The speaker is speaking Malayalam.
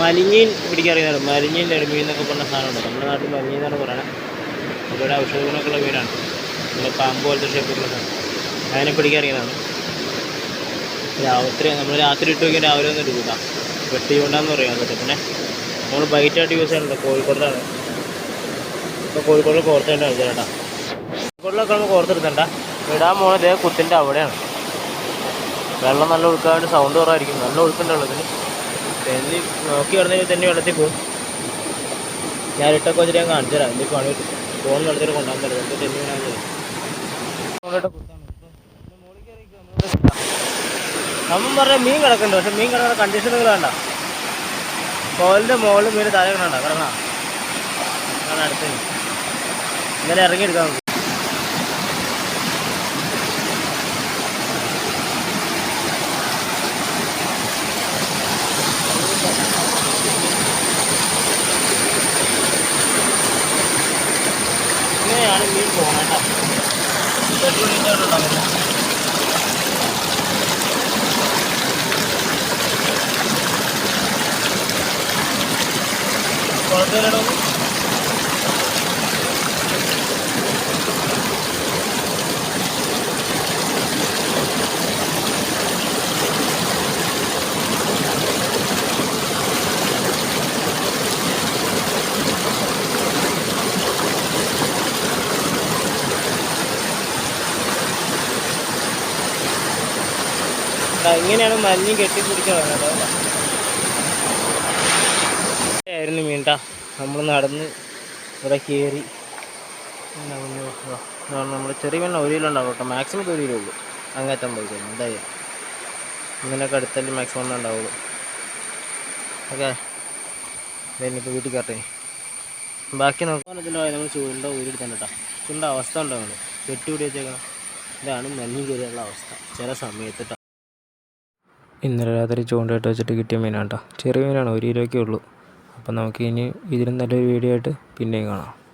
മലിഞ്ഞീൻ പിടിക്കറിയുന്നത് മലിഞ്ഞീൻ അടിമീൻ എന്നൊക്കെ പറഞ്ഞ സാധനമുണ്ട്. നമ്മുടെ നാട്ടിൽ മലിഞ്ഞീൻ എന്നാണ് പറയുന്നത് ഇവിടെ ഔഷധ ഗുണമൊക്കെയുള്ള മീനാണ് പിന്നെ പാമ്പ് പോലത്തെ ഷേപ്പിലുള്ള സാധനം. അതിനെ പിടിക്കറിയുന്നതാണ് രാത്രി നമ്മൾ രാത്രി ഇട്ട് നോക്കിയാൽ രാവിലെ ഒന്നും എടുക്കില്ല വെട്ടി കൊണ്ടാന്ന് പറയാം അതൊക്കെ പിന്നെ നമ്മൾ ബൈറ്റായിട്ട് യൂസ് ചെയ്യുന്നുണ്ട് കോഴിക്കോടിലാണ് ഇപ്പോൾ കോഴിക്കോട് കോർത്തേണ്ട ചേട്ടാ കോഴിക്കോടിലൊക്കെ നമ്മൾ കോർത്തെടുത്തണ്ട ഇടാൻ പോണത് കുത്തിന്റെ അവിടെയാണ്. വെള്ളം നല്ല ഒഴുക്കാണ്ട് സൗണ്ട് കുറവായിരിക്കും. നല്ല ഒഴുക്കുണ്ട് വെള്ളത്തിന്. തെന്നി നോക്കി കിടന്നെങ്കിൽ തന്നെ വെള്ളത്തിൽ പോകും. ഞാൻ ഇട്ടൊക്കെ വെച്ചിട്ട് ഞാൻ കാണിച്ചു തരാം എന്തൊക്കെ പണി കിട്ടും ഫോൺ വെള്ളത്തിൽ കൊണ്ടുപോകാൻ തരാം. എന്നിട്ട് തെന്നി വീണാൽ നമ്മൾ പറഞ്ഞ മീൻ കിടക്കുന്നുണ്ട്. പക്ഷെ മീൻ കിടക്കുന്ന കണ്ടീഷൻ നിങ്ങൾ വേണ്ട. കോലിന്റെ മുകളിൽ മീൻ താഴെ കിടണ്ട കിടക്കണം. അടുത്ത് ഇന്നലെ ഇറങ്ങിയെടുക്കാം ഇങ്ങനെയാണ് മീൻ പോകണം കേട്ടോ എട്ട് മണിക്കാണ് കുഴപ്പമില്ലടോ ഇങ്ങനെയാണ് മഞ്ഞ് കെട്ടി പിടിക്കാൻ കേട്ടോ ആയിരുന്നു മീൻട്ടാ. നമ്മൾ നടന്ന് ഇവിടെ കയറി നമ്മൾ ചെറിയ മീൻ ഒരു കിലോ ഉണ്ടാവും കേട്ടോ. മാക്സിമം ഒരു കിലോ ഉള്ളൂ. അങ്ങേറ്റം പോയി കഴിഞ്ഞു. എന്തായാലും ഇങ്ങനെയൊക്കെ അടുത്തല്ലേ മാക്സിമം ഉണ്ടാവുള്ളൂ. ഓക്കെ. ഇനിയിപ്പോൾ വീട്ടിൽ കയറട്ടെ ബാക്കി നോക്കാൻ ഇതിന്റെ നമ്മൾ ചൂണ്ട ഊരിടുത്തന്നെ കേട്ടോ. ചൂണ്ട അവസ്ഥ ഉണ്ടാവും കെട്ടിപിടി വെച്ചേക്കണം. ഇതാണ് മഞ്ഞ് കയറിയുള്ള അവസ്ഥ. ചില സമയത്ത്. ഇന്നലെ രാത്രി ചൂണ്ടയിട്ട് വെച്ചിട്ട് കിട്ടിയ മീനാണ് കേട്ടോ. ചെറിയ മീനാണ് ഒരു കിലോയ്ക്കേ ഉള്ളൂ. അപ്പം നമുക്ക് ഇനി ഇതിലും നല്ലൊരു വീഡിയോ ആയിട്ട് പിന്നെയും കാണാം.